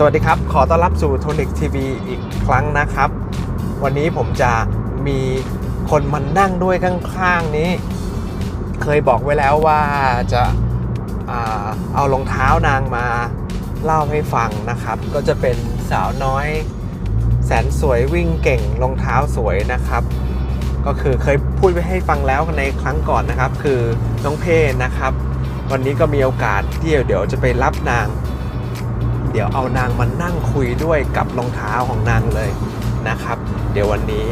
สวัสดีครับ ขอต้อนรับสู่โทนิกทีวีอีกครั้งนะครับ วันนี้ผมจะมีคนมานั่งด้วยข้างๆนี้ เคยบอกไว้แล้วว่าจะอเอารองเท้านางมาเล่าให้ฟังนะครับ ก็จะเป็นสาวน้อย แสนสวยวิ่งเก่งรองเท้าสวยนะครับ ก็คือเคยพูดไว้ให้ฟังแล้วในครั้งก่อนนะครับ คือน้องเพนะครับ วันนี้ก็มีโอกาสที่เดี๋ยวจะไปรับนาง เดี๋ยวเอานางมานั่งคุยด้วยกับรองเท้าของนางเลยนะครับ เดี๋ยววันนี้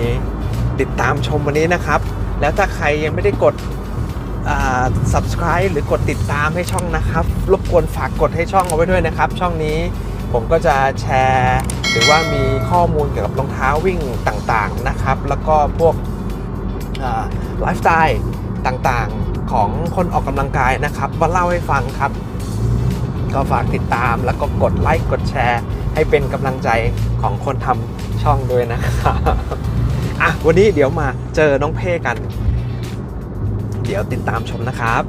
ติดตามชมวันนี้นะครับ แล้วถ้าใครยังไม่ได้กด subscribe หรือกดติดตามให้ช่องนะครับ รบกวนฝากกดให้ช่องเอาไว้ด้วยนะครับ ช่องนี้ผมก็จะแชร์ หรือว่ามีข้อมูลเกี่ยวกับรองเท้าวิ่งต่างๆนะครับ แล้วก็พวกไลฟ์สไตล์ต่างๆของคนออกกำลังกายนะครับมาเล่าให้ฟังครับ ก็ฝากติดตามแล้วก็กดไลค์กดแชร์ ให้เป็นกำลังใจของคนทำช่องด้วยนะครับอะวันนี้เดี๋ยวมาเจอน้องเพ่กัน เดี๋ยวติดตามชมนะครับ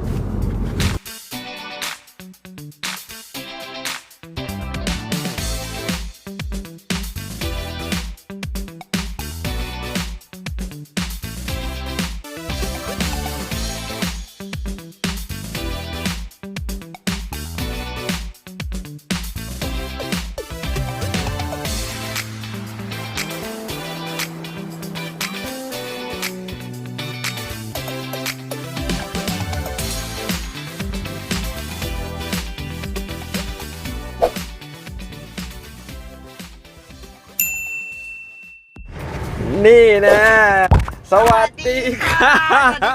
สวัสดีค่ะ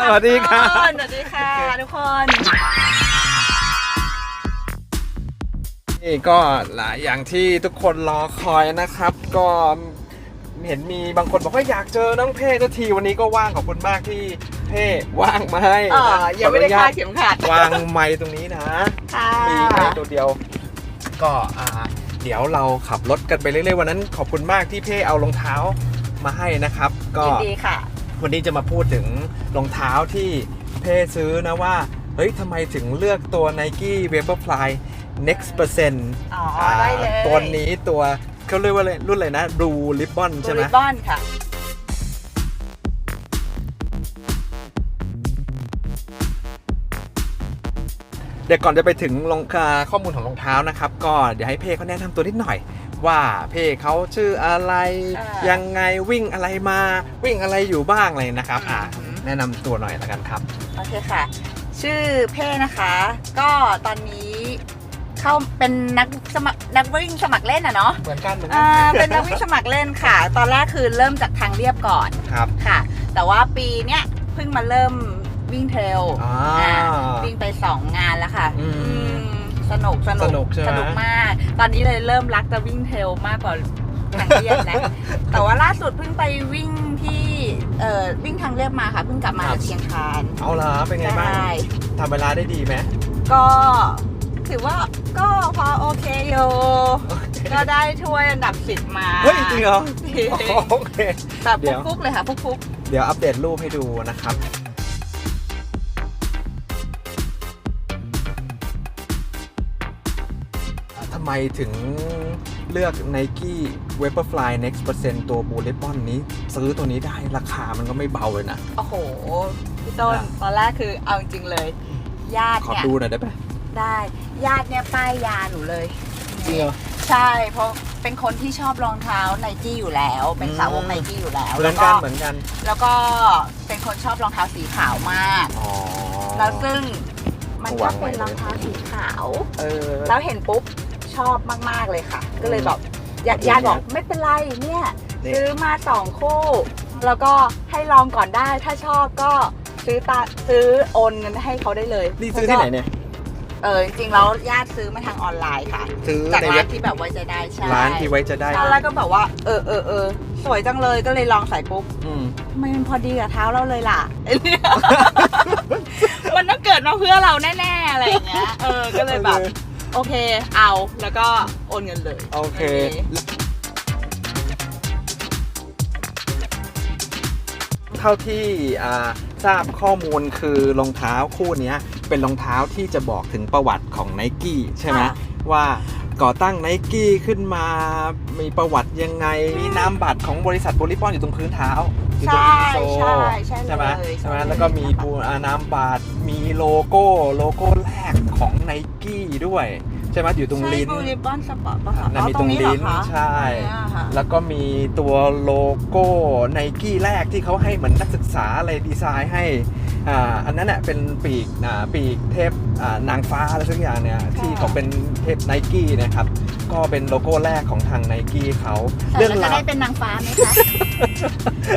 สวัสดีค่ะ สวัสดีค่ะทุกคนนี่ก็หลายอย่างที่ทุกคนรอคอยนะครับ ก็เห็นมีบางคนบอกว่าอยากเจอน้องเพ่สักทีวันนี้ก็ว่างขอบคุณมากที่เพ่ว่างมาให้เออยังไม่ได้ขอคาอดนุญเข็มขัดวางไม้ตรงนี้นะค่ะมีไม้ตัวเดียว ก็อ่าเดี๋ยวเราขับรถกันไปเรื่อยๆวันนั้น ขอบคุณมากที่เพ่เอารองเท้ามาให้นะครับ ก็ยินดีค่ะ วันนี้จะมาพูดถึงรองเท้าที่เพ่ซื้อนะว่า เฮ้ยทำไมถึงเลือกตัว Nike Vaporfly Next Percent อ๋อได้เลยตัวนี้ตัวเขาเรียกว่าอะไรรุ่นอะไรนะ Blue Ribbon ใช่ไหมริบบอนค่ะ เดี๋ยวก่อนจะไปถึงรองอ่าข้อมูลของรองเท้านะครับ ก็เดี๋ยวให้เพ่เขาแนะนำตัวนิดหน่อย ว่าเพ่เขาชื่ออะไรอ่ายัยังไงวิ่งอะไรมาวิ่งอะไรอยู่บ้างอะไรนะครับอ่าอืมแนะนำตัวหน่อยละกันครับโอเคค่ะ ชื่อเพ่นะคะ ก็ตอนนี้เข้าเป็นนักสมัครนักวิ่งสมัครเล่นอะเนาะเหมือนกันเหมือนกัอ่าเป็นนักวิ่งสมัครเล่นค่ะ ตอนแรกคือเริ่มจากทางเรียบก่อนครับค่ะ แต่ว่าปีเนี้ยเพิ่งมาเริ่ม วิ่งเทรลอ่าอ่าวิ่งไปสองงานแล้วค่ะ อืมอืมสนุกสนุสนุกใช่ไหม สนุกมาก ตอนนี้เลยเริ่มรักจะวิ่งเทรลมากกว่าทางเรียบแล้ว แต่ว่าล่าสุดเพิ่งไปวิ่งที่เอ่อวิ่งทางเรียบมาค่ะเพิ่งกลับมาจากเชียงคานเอาล่ะเป็นไงบ้างใช่ทำเวลาได้ดีไหมก็ถือว่าก็พอโอเคโยก็ได้ถ้วยอันดับสิบมาเฮ้ย จริงเหรอโอเค แบบเดี๋ยว ฟุกๆเลยค่ะฟุกเดี๋ยวอัปเดตรูปให้ดูนะครับำไมถึงเลือก Nike Vaporfly Next Percent ตัว Blue Ribbon นี้ ซื้อตัวนี้ได้ราคามันก็ไม่เบาเลยนะๆโอ้โห พี่ต้นอะตอนแรกคือเอาจริงๆเลย ญาติขอเนี่ยดูหน่อยได้ไหมได้ ญาติเนี่ยป้ายยาหนูเลย จริงเหรอ ใช่ เพราะเป็นคนที่ชอบรองเท้าไนกี้อยู่แล้ว เป็นสาวกอืมไนกี้อยู่แล้วเหมืแล้อนวกัก็นเหมือนกัน แล้วก็เป็นคนชอบรองเท้าสีขาวมากอ๋อแล้วซึ่งมันก็ก็วางไว้เป็นรองเท้าสีขาว เออ แล้วเห็นปุ๊บ ชอบมาก ๆ เลยค่ะ ก็เลยแบบญาติญาติบอกไม่เป็นไรเนี่ยนี่ ซื้อมาสองคู่ แล้วก็ให้ลองก่อนได้ถ้าชอบก็ซื้อตาซื้อโอนเงินให้เขาได้เลยนี่ซื้อที่ไหนเนี่ย เออจริงๆแล้วญาติซื้อมาทางออนไลน์ค่ะ ซื้อจากในร้าเว็นบที่แบบไว้ใจได้ใช่ร้านที่ไว้จะได้ตอนแรกก็แบบว่าเออเออเออสวยจังเลยก็เลยลองใส่ปุ๊บ อืมทำไมมันพอดีกับเท้าเราเลยล่ะไอ้เนี่ย มันต้องเกิดมาเพื่อเราแน่ๆอะไรอย่างเงี้ย เออ ก็เลยแบบ โอเค เอาแล้วก็โอนเงินเลยโอเค เท่าที่อ่าทราบข้อมูลคือรองเท้าคู่เนี้ยเป็นรองเท้าที่จะบอกถึงประวัติของไนกี้ใช่ไหมค่ะ ว่าก่อตั้งไนกี้ขึ้นมามีประวัติยังไง มีนามบัตรของบริษัทโบลิปอนอยู่ตรงพื้นเท้าอยู่ตรงใช่อินโซใช่ใช่ใช่ไหมเลยใช่ไหมใช่แล้วก็มีปูอานามบัตรมีโลโก้โลโก้แรก ของไนกี้ด้วย ใช่ไหมอยู่ตรงลิ้นใช่บูริบอนสปอร์ตป่ะคะอ่ามีตรงอ๋อเหอลิ้นคะใช่เนี่ยค่ะแล้วก็มีตัวโลโก้ไนกี้แรกที่เขาให้เหมือนนักศึกษาอะไรดีไซน์ให้ อ่าอันนั้นเน่ยเป็นปีกอ่าปีกเทพอ่านางฟ้าอะไรสักอย่างเนี่ยที่เขาเป็นเทพไนกี้นะครับก็เป็นโลโก้แรกของทางไนกี้เขาใส่แล้วจะได้เป็นนางฟ้าไหมคะ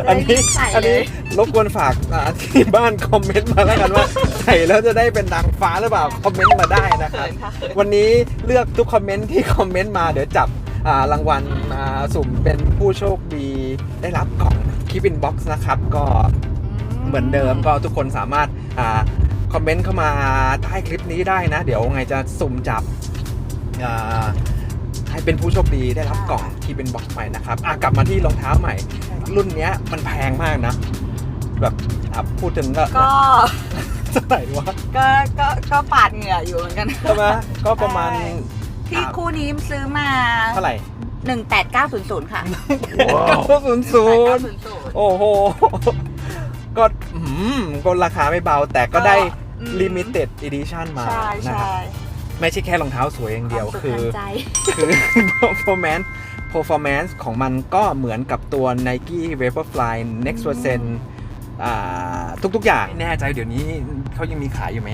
อันนี้ใส่อันเลนี้ยรบกวนฝากอ่าที่บ้านคอมเมนต์มาแล้วกันว่าใส่แล้วจะได้เป็นนางฟ้าหรือเปล่าคอมเมนต์มาได้นะครับเขินค่ะเขินวันนี้เลือกทุกคอมเมนต์ที่คอมเมนต์มาเดี๋ยวจับอ่ารางวัลอ่าสุ่มเป็นผู้โชคดีได้รับกล่องคิปินบ็อกซ์นะครับก็ เหมือนเดิมก็ทุกคนสามารถอาคอมเมนต์เข้ามาใต้คลิปนี้ได้นะ เดี๋ยวไงจะสุ่มจับอ่าให้เป็นผู้โชคดีได้รับกล่องคิปินบ็อกซ์ใหม่นะครับอะกลับมาที่รองเท้าใหม่ รุ่นเนี้ยมันแพงมากนะ แบบอะพูดถึงก็ก็เท่าไหร่วะก็ก็ก็ปาดเหงื่ออยู่เหมือนกันใช่ไหมก็ประมาณใช่ที่คู่นี้ซื้อมาเท่าไหร่18900ค่ะเก้าศูนย์ศูนย์18900โอ้โห ก็อืมก็ราคาไม่เบาแต่ก็ได้ อืม limited edition มาใช่นะครับใช่ไม่ใช่แค่รองเท้าสวยอย่างเดียววามสุขคือทางใจ คือ performance performance ของมันก็เหมือนกับตัว Nike Vaporfly Next Percent อ่าทุกๆอย่างแน่ใจเดี๋ยวนี้เขายังมีขายอยู่ไหม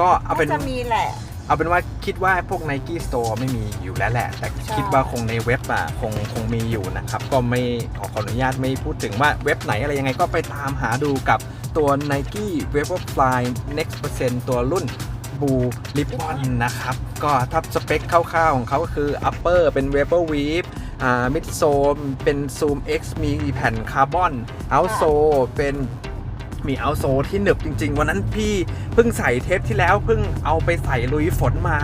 ก็เอาเป็นน่าจะมีแหละ เอาเป็นว่าคิดว่าพวก Nike Store ไม่มีอยู่แล้วแหละ แต่ใช่คิดว่าคงในเว็บอะคงคงมีอยู่นะครับ ก็ไม่ขอขออนุญาตไม่พูดถึงว่าเว็บไหนอะไรยังไงก็ไปตามหาดูกับตัว Nike Vaporfly Next Percent ตัวรุ่น Blue Ribbon นะครับ ก็ถ้าสเปคคร่าวๆของเขาก็คือ Upper เป็น Vapor Weave อ่า Midsole เป็น Zoom X มีแผ่นคาร์บอน Outsole เป็น มีเอาโซที่หนึบจริง ๆ วันนั้นพี่เพิ่งใส่เทปที่แล้วเพิ่งเอาไปใส่ลุยฝนมา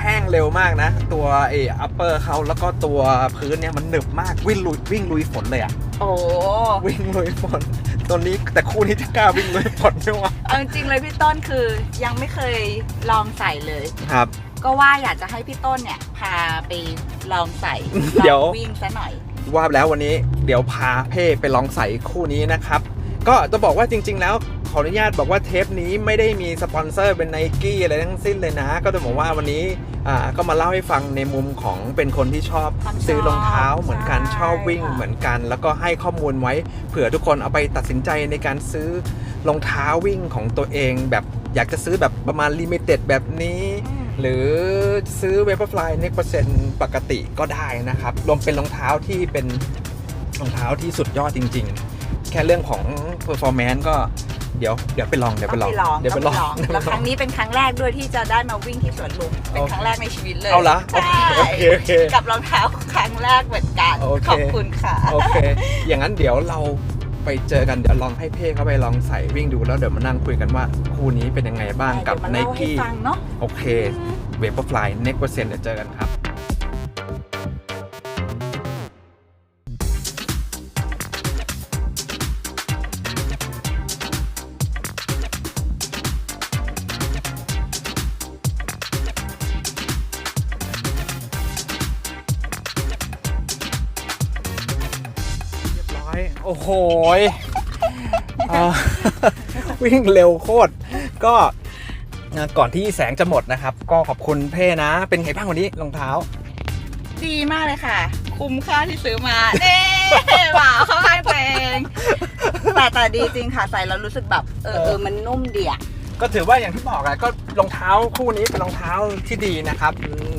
แห้งเร็วมากนะ ตัวเออัปเปอร์เขาแล้วก็ตัวพื้นเนี่ยมันหนึบมากวิ่งลุยวิ่งลุยฝนเลยอะโอ้วิ่งลุยฝนตัวนี้แต่คู่นี้จะกล้าวิ่งลุยฝนไหมวะเอาจริงๆเลยพี่ต้นคือยังไม่เคยลองใส่เลยครับ ก็ว่าอยากจะให้พี่ต้นเนี่ยพาไปลองใส่เดี๋ยวลองวิ่งซะหน่อยว่าแล้ววันนี้เดี๋ยวพาเพ่ไปลองใส่คู่นี้นะครับ ก็จะบอกว่าจริง ๆ แล้วขออนุญาตบอกว่าเทปนี้ไม่ได้มีสปอนเซอร์เป็นไนกี้อะไรทั้งสิ้นเลยนะ ก็จะบอกว่าวันนี้อ่าก็มาเล่าให้ฟังในมุมของเป็นคนที่ชอบความชอบซื้อรองเท้าเหมือนกันใช่ชอบวิ่งค่ะ เหมือนกัน แล้วก็ให้ข้อมูลไว้เผื่อทุกคนเอาไปตัดสินใจในการซื้อรองเท้าวิ่งของตัวเอง แบบอยากจะซื้อแบบประมาณลิมิเต็ดแบบนี้ อืม หรือซื้อ Vaporfly Next Percent ปกติก็ได้นะครับ รวมเป็นรองเท้าที่เป็นรองเท้าที่สุดยอดจริงๆ แค่เรื่องของ performance ก็เดี๋ยวเดี๋ยวไปลองเดี๋ยวไปลองต้องเดี๋ยวไปลองต้อง แล้วครั้งนี้เป็นครั้งแรกด้วยที่จะได้มาวิ่งที่สวนลุม เป็นครั้งแรกในชีวิตเลยเอาละใช่โอเคโอเคกับรองเท้าครั้งแรกเหมือนกันโอเคขอบคุณค่ะโอเค อย่างนั้นเดี๋ยวเราไปเจอกันเดี๋ยวลองให้เพ่เขาไปลองใส่วิ่งดูแล้วเดี๋ยวมานั่งคุยกันว่าคู่นี้เป็นยังไงบ้างกับเดี๋ยวมาเล่าให้ Nike ฟังเนาะโอเค Vaporfly Next Percent เดี๋ยวเจอกันครับ โอ้โหยอ่าวิ่งเร็วโคตร ก็อ่าก่อนที่แสงจะหมดนะครับ ก็ขอบคุณเพ่นะ เป็นไงบ้างวันนี้รองเท้า ดีมากเลยค่ะ คุ้มค่าที่ซื้อมาเน่ว้าวเข้าข้างตัวเองแต่แต่ดีจริงค่ะใส่แล้วรู้สึกแบบเออเออมันนุ่มดีอะ ก็ถือว่าอย่างที่บอกอะก็รองเท้าคู่นี้เป็นรองเท้าที่ดีนะครับ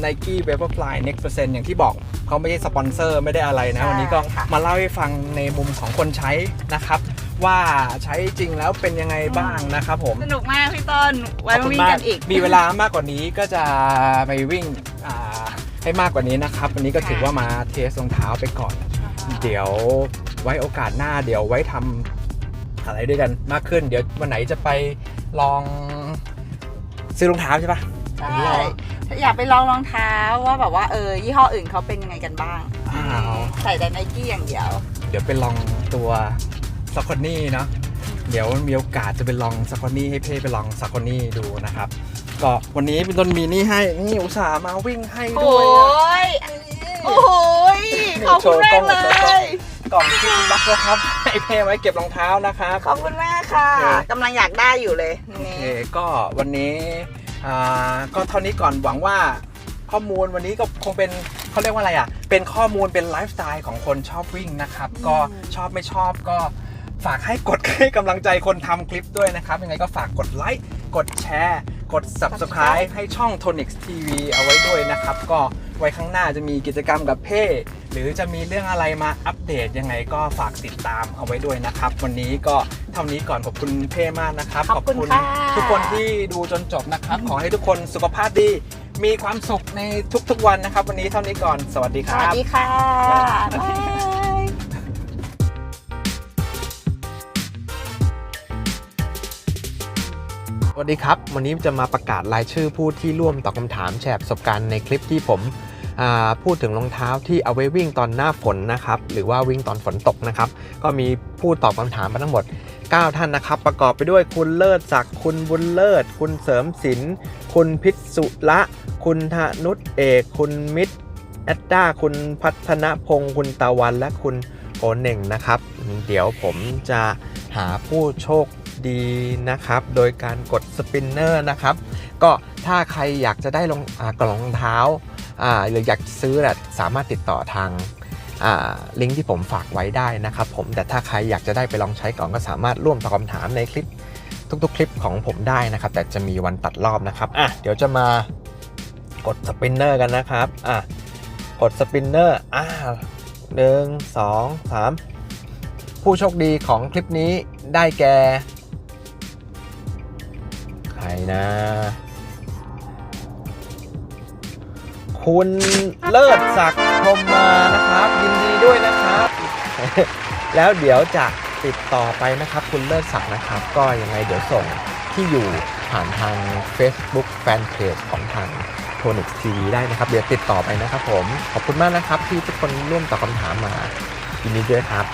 Nike Vaporfly Next Percent อย่างที่บอกเขาไม่ใช่สปอนเซอร์ไม่ได้อะไรนะ วันนี้ก็มาเล่าให้ฟังในมุมของคนใช้นะครับ ว่าใช้จริงแล้วเป็นยังไงบ้างนะครับผม สนุกมากพี่ต้นไว้ขอบมาคุณวิ่งมากกันอีก มีเวลามากกว่านี้ก็จะไปวิ่งอ่าให้มากกว่านี้นะครับ วันนี้ก็ถือว่ามาเทสรองเท้าไปก่อน เดี๋ยวไว้โอกาสหน้าเดี๋ยวไว้ทำอะไรด้วยกันมากขึ้น เดี๋ยววันไหนจะไป ลองซื้อรองเท้าใช่ปะ ใช่อยากไปลองรองเท้าว่าแบบว่าเออยี่ห้ออื่นเขาเป็นยังไงกันบ้าง อ้าว ใส่แต่ไนกี้อย่างเดียว เดี๋ยวไปลองตัวซักคอนนี่เนาะเดี๋ยวมีโอกาสจะไปลองซักคอนนี่ให้เพ่ไปลองซักคอนนี่ดูนะครับก็ก็วันนี้เป็นต้นมีนี่ให้นี่อุตส่าห์มาวิ่งให้โอ้ด้วยอะยโอ้ยขอบคุณมากเลย กล่องที่บักนะครับ ให้เพไว้เก็บรองเท้านะครับขอบคุณมากค่ะโอเคกำลังอยากได้อยู่เลยโอนี่เคก็วันนี้อ่าก็เท่านี้ก่อนหวังว่าข้อมูลวันนี้ก็คงเป็นเขาเรียกว่าอะไรอะ เป็นข้อมูลเป็นไลฟ์สไตล์ของคนชอบวิ่งนะครับ ก็ชอบไม่ชอบก็ฝากให้กด ให้กำลังใจคนทำคลิปด้วยนะครับ ยังไงก็ฝากกดไลค์ กดแชร์ กด subscribe ให้ช่อง Tonix TV เอาไว้ด้วยนะครับ ก็ ไว้ข้างหน้าจะมีกิจกรรมกับเพ่หรือจะมีเรื่องอะไรมาอัปเดตยังไงก็ฝากติดตามเอาไว้ด้วยนะครับ วันนี้ก็เท่านี้ก่อนขอบคุณเพ่มากนะครับขอบคุณค่ะทุกคนที่ดูจนจบนะครับ ขอให้ทุกคนสุขภาพดี มีความสุขในทุกๆวันนะครับ วันนี้เท่านี้ก่อนสวัสดีคสรัวัสบดีค่ะ สวัสดีครับ วันนี้จะมาประกาศรายชื่อผู้ที่ร่วมตอบคำถามแชร์ประสบการณ์ในคลิปที่ผมพูดถึงรองเท้าที่เอาไว้วิ่งตอนหน้าฝนนะครับ หรือว่าวิ่งตอนฝนตกนะครับ ก็มีผู้ตอบคำถามมาทั้งหมด 9 ท่านนะครับ ประกอบไปด้วยคุณเลิศศักดิ์คุณบุญเลิศ คุณเสริมศิลป์คุณพิษสุละ คุณธนุษเอก คุณมิตรแอดด้าคุณพัฒนพงศ์คุณตะวันและคุณโอเน่งนะครับ เดี๋ยวผมจะหาผู้โชค ดีนะครับ โดยการกดสปินเนอร์นะครับ ก็ถ้าใครอยากจะได้รองกล่องรองเท้าหรืออยากซื้อน่ะสามารถติดต่อทางลิงก์ที่ผมฝากไว้ได้นะครับผมแต่ถ้าใครอยากจะได้ไปลองใช้ก่อนก็สามารถร่วมตอบคำถามในคลิปทุกๆ คลิปของผมได้นะครับ แต่จะมีวันตัดรอบนะครับอะเดี๋ยวจะมากดสปินเนอร์กันนะครับอะกดสปินเนอร์อ่าหนึ่งสองสามผู้โชคดีของคลิปนี้ได้แก่ นะ คุณเลิศศักดิ์พรหมมานะครับ ยินดีด้วยนะครับ แล้วเดี๋ยวจะติดต่อไปนะครับ คุณเลิศศักดิ์นะครับ ก็ยังไงเดี๋ยวส่งที่อยู่ผ่านทาง Facebook Fanpage ของทาง t o n i x TV ได้นะครับ เดี๋ยวติดต่อไปนะครับผม ขอบคุณมากนะครับที่ทุกคนร่วมตอบคำถามมายินดีด้วยครับ